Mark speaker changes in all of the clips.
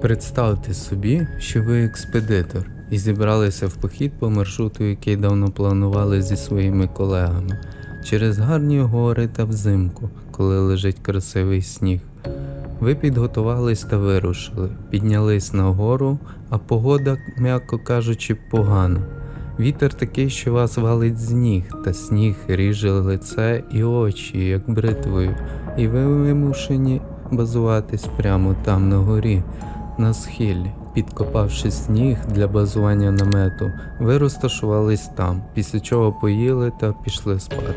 Speaker 1: Представте собі, що ви експедитор і зібралися в похід по маршруту, який давно планували зі своїми колегами, через гарні гори та взимку, коли лежить красивий сніг. Ви підготувались та вирушили, піднялись на гору, а погода, м'яко кажучи, погана. Вітер такий, що вас валить з ніг, та сніг ріже лице і очі, як бритвою, і ви вимушені базуватись прямо там на горі, на схилі. Підкопавши сніг для базування намету, ви розташувались там, після чого поїли та пішли спати.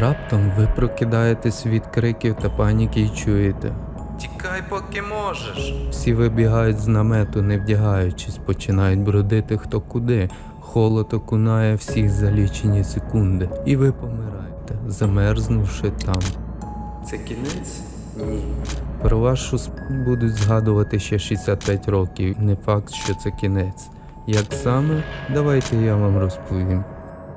Speaker 1: Раптом ви прокидаєтесь від криків та паніки і чуєте. Тікай, поки можеш. Всі вибігають з намету, не вдягаючись, починають бродити хто куди. Холод окунає всіх за лічені секунди, і ви помираєте, замерзнувши там. Це кінець? Про вашу смерть будуть згадувати ще 65 років. Не факт, що це кінець. Як саме? Давайте я вам розповім.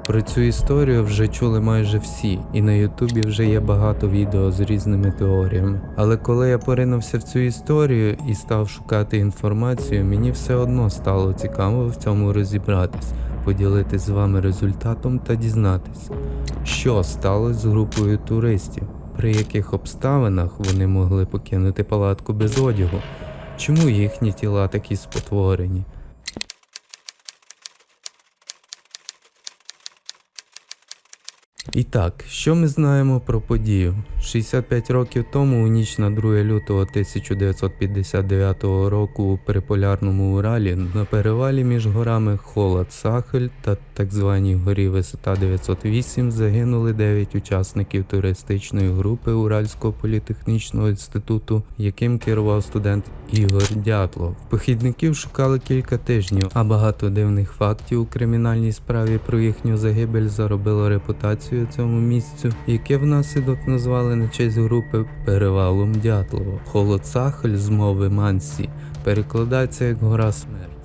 Speaker 1: Про цю історію вже чули майже всі, і на Ютубі вже є багато відео з різними теоріями. Але коли я поринувся в цю історію і став шукати інформацію, мені все одно стало цікаво в цьому розібратись, поділитись з вами результатом та дізнатись, що сталося з групою туристів, при яких обставинах вони могли покинути палатку без одягу, чому їхні тіла такі спотворені. І так, що ми знаємо про подію? 65 років тому, у ніч на 2 лютого 1959 року у переполярному Уралі на перевалі між горами Холод Сахель та так званій горі висота 908 загинули 9 учасників туристичної групи Уральського політехнічного інституту, яким керував студент Ігор Дятлов. Похідників шукали кілька тижнів, а багато дивних фактів у кримінальній справі про їхню загибель заробило репутацію цьому місцю, яке внаслідок назвали на честь групи перевалом Дятлова. Холод Сахель з мови Мансі перекладається як гора смерті.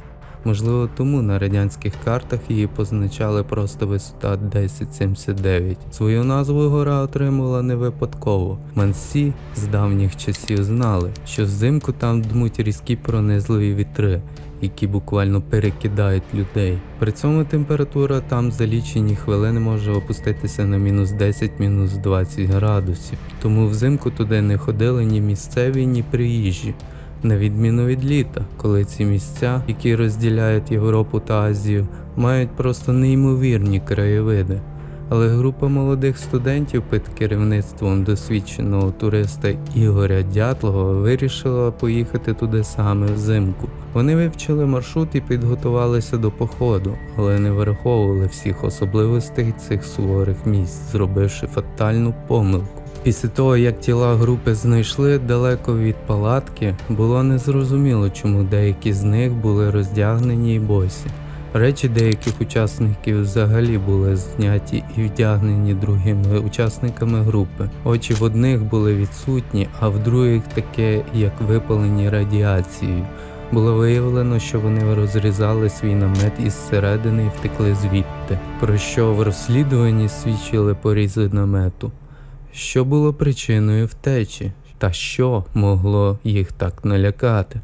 Speaker 1: Можливо, тому на радянських картах її позначали просто висота 1079. Свою назву гора отримала не випадково. Мансі з давніх часів знали, що взимку там дмуть різкі пронизливі вітри, які буквально перекидають людей. При цьому температура там за лічені хвилини може опуститися на мінус 10, мінус 20 градусів. Тому взимку туди не ходили ні місцеві, ні приїжджі. На відміну від літа, коли ці місця, які розділяють Європу та Азію, мають просто неймовірні краєвиди. Але група молодих студентів під керівництвом досвідченого туриста Ігоря Дятлова вирішила поїхати туди саме взимку. Вони вивчили маршрут і підготувалися до походу, але не враховували всіх особливостей цих суворих місць, зробивши фатальну помилку. Після того, як тіла групи знайшли далеко від палатки, було незрозуміло, чому деякі з них були роздягнені й босі. Речі деяких учасників взагалі були зняті і вдягнені другими учасниками групи. Очі в одних були відсутні, а в других таке, як випалені радіацією. Було виявлено, що вони розрізали свій намет із середини і втекли звідти, про що в розслідуванні свідчили порізи намету. Що було причиною втечі, та що могло їх так налякати?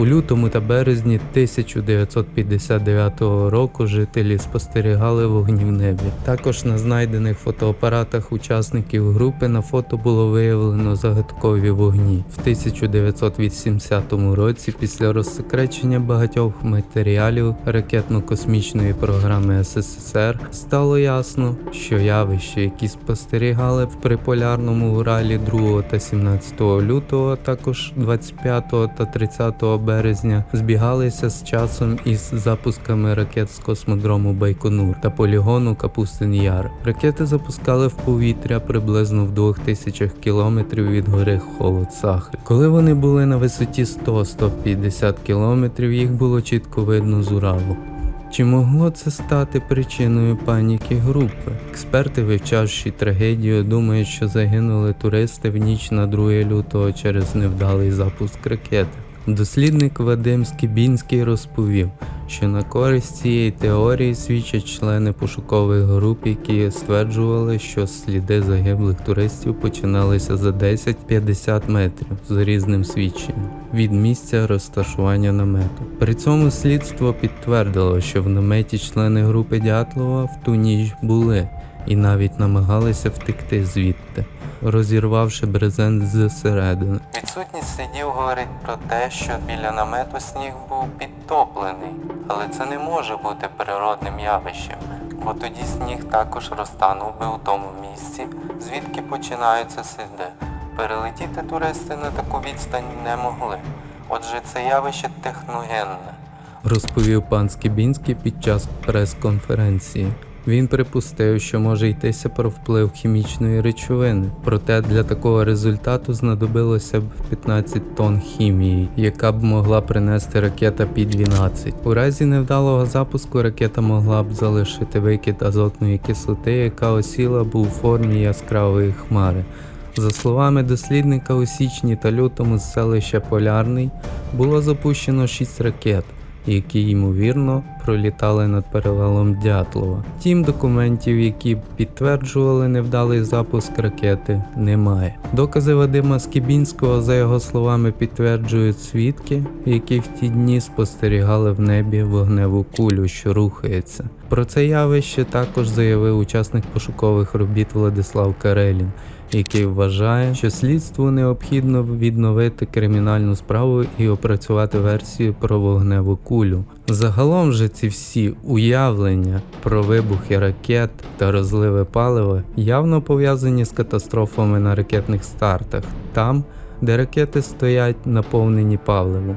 Speaker 1: У лютому та березні 1959 року жителі спостерігали вогні в небі. Також на знайдених фотоапаратах учасників групи на фото було виявлено загадкові вогні. В 1980 році, після розсекречення багатьох матеріалів ракетно-космічної програми СССР, стало ясно, що явища, які спостерігали в приполярному Уралі 2 та 17 лютого, а також 25 та 30 березня збігалися з часом із запусками ракет з космодрому Байконур та полігону Капустин Яр. Ракети запускали в повітря приблизно в 2000 кілометрів від гори Холод Сахаль. Коли вони були на висоті 100-150 кілометрів, їх було чітко видно з Уралу. Чи могло це стати причиною паніки групи? Експерти, вивчавши трагедію, думають, що загинули туристи в ніч на 2 лютого через невдалий запуск ракети. Дослідник Вадим Скібінський розповів, що на користь цієї теорії свідчать члени пошукових груп, які стверджували, що сліди загиблих туристів починалися за 10-50 метрів з різним свідченням від місця розташування намету. При цьому слідство підтвердило, що в наметі члени групи Дятлова в ту ніч були і навіть намагалися втекти звідти, розірвавши брезент зсередини. Відсутність слідів говорить про те, що біля намету сніг був підтоплений, але це не може бути природним явищем, бо тоді сніг також розтанув би у тому місці, звідки починаються сліди. Перелетіти туристи на таку відстань не могли. Отже, це явище техногенне. Розповів пан Скібінський під час прес-конференції. Він припустив, що може йтися про вплив хімічної речовини, проте для такого результату знадобилося б 15 тонн хімії, яка б могла принести ракета Пі-12. У разі невдалого запуску ракета могла б залишити викид азотної кислоти, яка осіла б у формі яскравої хмари. За словами дослідника, у січні та лютому з селища Полярний було запущено 6 ракет, які ймовірно пролітали над перевалом Дятлова. Втім, документів, які підтверджували невдалий запуск ракети, немає. Докази Вадима Скібінського, за його словами, підтверджують свідки, які в ті дні спостерігали в небі вогневу кулю, що рухається. Про це явище також заявив учасник пошукових робіт Владислав Карелін який вважає, що слідству необхідно відновити кримінальну справу і опрацювати версію про вогневу кулю. Загалом же ці всі уявлення про вибухи ракет та розливи палива явно пов'язані з катастрофами на ракетних стартах, там, де ракети стоять наповнені паливом.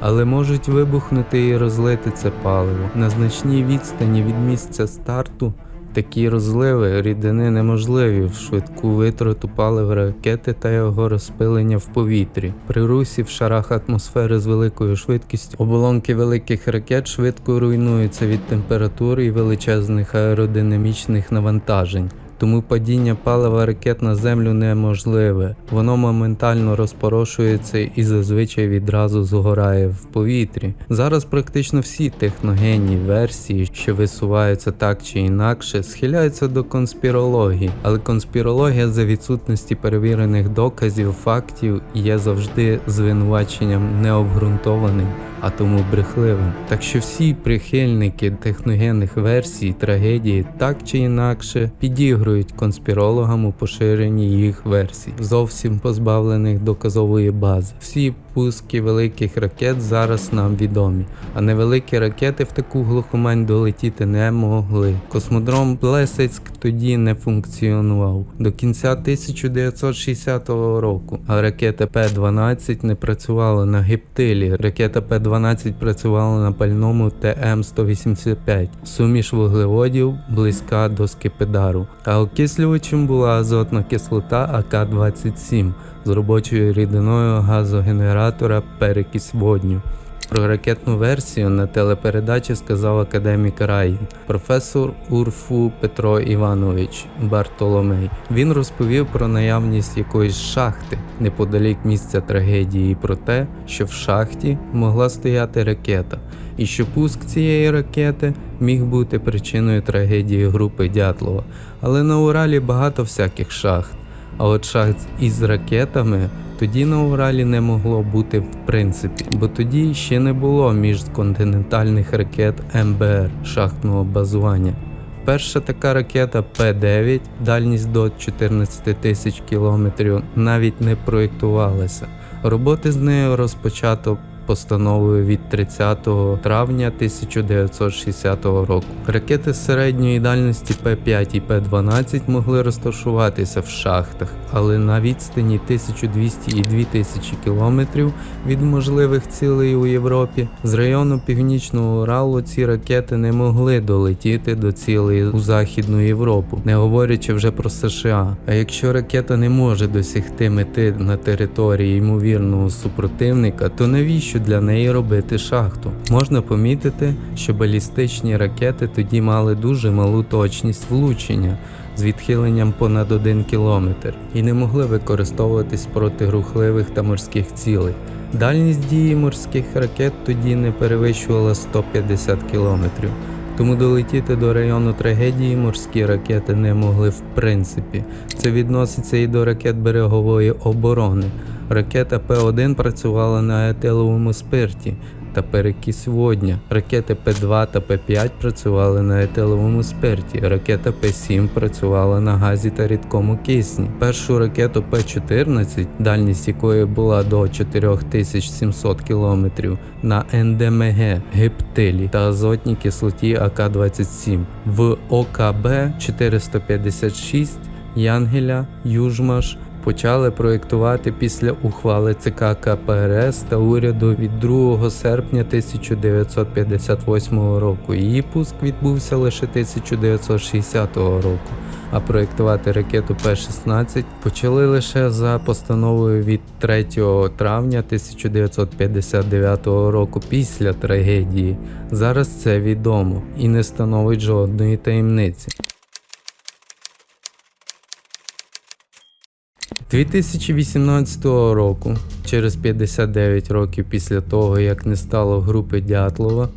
Speaker 1: Але можуть вибухнути і розлити це паливо на значній відстані від місця старту. Такі розливи рідини неможливі в швидку витрату палива ракети та його розпилення в повітрі. При русі в шарах атмосфери з великою швидкістю оболонки великих ракет швидко руйнуються від температури і величезних аеродинамічних навантажень. Тому падіння палива ракет на землю неможливе. Воно моментально розпорошується і зазвичай відразу згорає в повітрі. Зараз практично всі техногенні версії, що висуваються так чи інакше, схиляються до конспірології, але конспірологія за відсутності перевірених доказів, фактів є завжди звинуваченням необґрунтованим. А тому брехливим. Так що всі прихильники техногенних версій трагедії так чи інакше підігрують конспірологам у поширенні їх версій, зовсім позбавлених доказової бази. Всі пуски великих ракет зараз нам відомі, а невеликі ракети в таку глухомань долетіти не могли. Космодром Плесецьк тоді не функціонував до кінця 1960 року, а ракета П-12 не працювала на гептилі. Ракета П-12 працювала на пальному ТМ-185, суміш вуглеводів близька до скипидару, а окислювачем була азотна кислота АК-27 з робочою рідиною газогенератора перекись водню. Про ракетну версію на телепередачі сказав академік Раїн, професор УРФУ Петро Іванович Бартоломей. Він розповів про наявність якоїсь шахти неподалік місця трагедії, і про те, що в шахті могла стояти ракета, і що пуск цієї ракети міг бути причиною трагедії групи Дятлова. Але на Уралі багато всяких шахт. А от шах із ракетами тоді на Уралі не могло бути в принципі, бо тоді ще не було міжконтинентальних ракет МБР шахтного базування. Перша така ракета П-9, дальність до 14 тисяч кілометрів, навіть не проєктувалася. Роботи з нею розпочато постановою від 30 травня 1960 року. Ракети середньої дальності П-5 і П-12 могли розташуватися в шахтах, але на відстані 1200 і 2000 кілометрів від можливих цілей у Європі з району Північного Уралу ці ракети не могли долетіти до цілей у Західну Європу, не говорячи вже про США. А якщо ракета не може досягти мети на території ймовірного супротивника, то навіщо для неї робити шахту? Можна помітити, що балістичні ракети тоді мали дуже малу точність влучення. з відхиленням понад 1 кілометр і не могли використовуватись проти рухливих та морських цілей. Дальність дії морських ракет тоді не перевищувала 150 кілометрів. Тому долетіти до району трагедії морські ракети не могли в принципі. Це відноситься і до ракет берегової оборони. Ракета П-1 працювала на етиловому спирті та перекись водня. Ракети П-2 та П-5 працювали на етиловому спирті. Ракета П-7 працювала на газі та рідкому кисні. Першу ракету П-14, дальність якої була до 4700 км, на НДМГ, гептилі та азотній кислоті АК-27 в ОКБ 456 Янгеля, Южмаш почали проєктувати після ухвали ЦК КПРС та уряду від 2 серпня 1958 року. Її пуск відбувся лише 1960 року. А проєктувати ракету П-16 почали лише за постановою від 3 травня 1959 року після трагедії. Зараз це відомо і не становить жодної таємниці. 2018 року, через 59 років після того, як не стало групи Дятлова,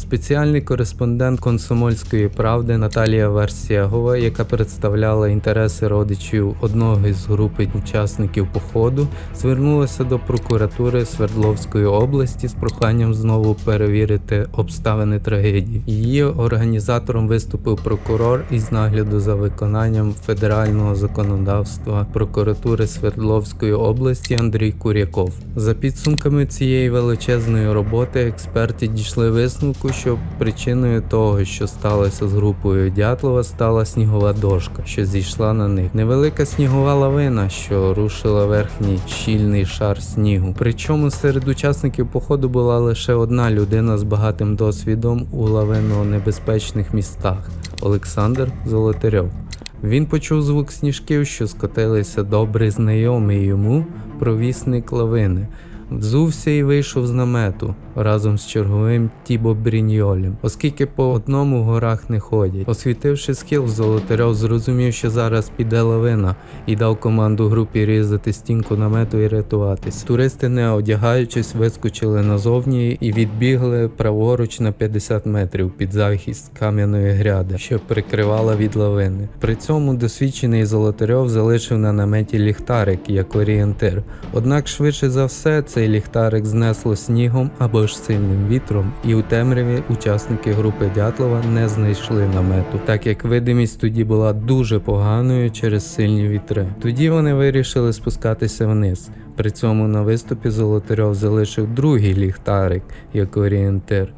Speaker 1: спеціальний кореспондент Комсомольської правди Наталія Варсєгова, яка представляла інтереси родичів одного із групи учасників походу, звернулася до прокуратури Свердловської області з проханням знову перевірити обставини трагедії. Її організатором виступив прокурор із нагляду за виконанням федерального законодавства прокуратури Свердловської області Андрій Куряков. За підсумками цієї величезної роботи експерти дійшли висновку, що причиною того, що сталося з групою Дятлова, стала снігова дошка, що зійшла на них. Невелика снігова лавина, що рушила верхній щільний шар снігу. Причому серед учасників походу була лише одна людина з багатим досвідом у лавинно-небезпечних містах Олександр Золотарьов. Він почув звук сніжків, що скотилися добре знайомий йому провісник лавини. Взувся і вийшов з намету разом з черговим Тібо Бріньолем, оскільки по одному в горах не ходять. Освітивши схил, Золотарьов зрозумів, що зараз піде лавина, і дав команду групі різати стінку намету і рятуватись. Туристи, не одягаючись, вискочили назовні і відбігли праворуч на 50 метрів під захист кам'яної гряди, що прикривала від лавини. При цьому досвідчений Золотарьов залишив на наметі ліхтарик як орієнтир. Однак, швидше за все, цей ліхтарик знесло снігом або ж сильним вітром, і у темряві учасники групи Дятлова не знайшли намету, так як видимість тоді була дуже поганою через сильні вітри. Тоді вони вирішили спускатися вниз. При цьому на виступі Золотарьов залишив другий ліхтарик як орієнтир.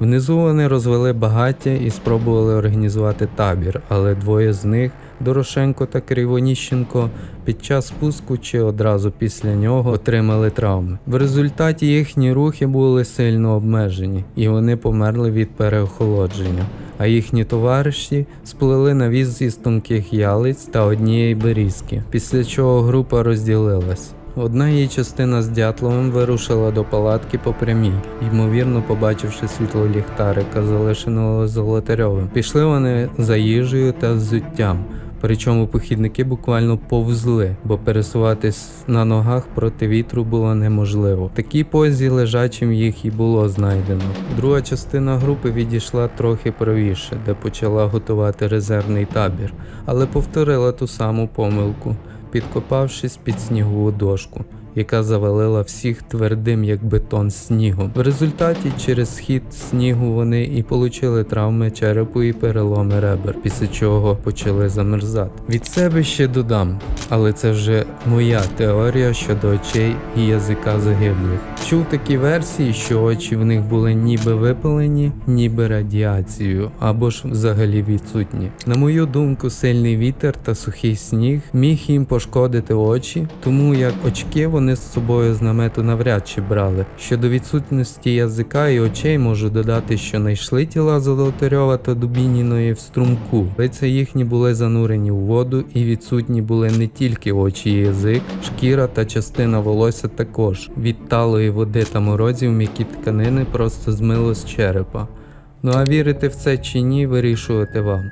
Speaker 1: Внизу вони розвели багаття і спробували організувати табір, але двоє з них, Дорошенко та Кривоніщенко, під час спуску чи одразу після нього отримали травми. В результаті їхні рухи були сильно обмежені, і вони померли від переохолодження. А їхні товариші сплили на віз із тонких ялиць та однієї берізки, після чого група розділилась. Одна її частина з Дятловим вирушила до палатки по прямій, ймовірно побачивши світло ліхтарика, залишеного Золотарьовим. Пішли вони за їжею та взуттям. Причому похідники буквально повзли, бо пересуватись на ногах проти вітру було неможливо. В такій позі лежачим їх і було знайдено. Друга частина групи відійшла трохи правіше, де почала готувати резервний табір, але повторила ту саму помилку підкопавшись під снігову дошку, яка завалила всіх твердим як бетон снігом. В результаті через схід снігу вони і получили травми черепу і переломи ребер, після чого почали замерзати. Від себе ще додам, але це вже моя теорія щодо очей і язика загиблих. Чув такі версії, що очі в них були ніби випалені, ніби радіацією, або ж взагалі відсутні. На мою думку, сильний вітер та сухий сніг міг їм пошкодити очі, тому як очки вони з собою з намету навряд чи брали. Щодо відсутності язика і очей можу додати, що знайшли тіла Золотарьова та Дубініної в струмку. Лиця їхні були занурені у воду і відсутні були не тільки очі і язик, шкіра та частина волосся також. Від талої води та морозів м'які тканини просто змило з черепа. Ну а вірити в це чи ні, вирішувати вам.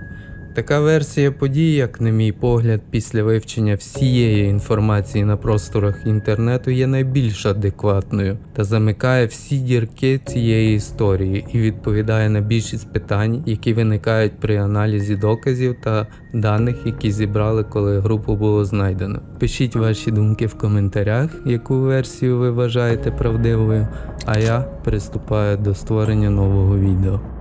Speaker 1: Така версія подій, як на мій погляд, після вивчення всієї інформації на просторах інтернету є найбільш адекватною та замикає всі дірки цієї історії і відповідає на більшість питань, які виникають при аналізі доказів та даних, які зібрали, коли групу було знайдено. Пишіть ваші думки в коментарях, яку версію ви вважаєте правдивою, а я приступаю до створення нового відео.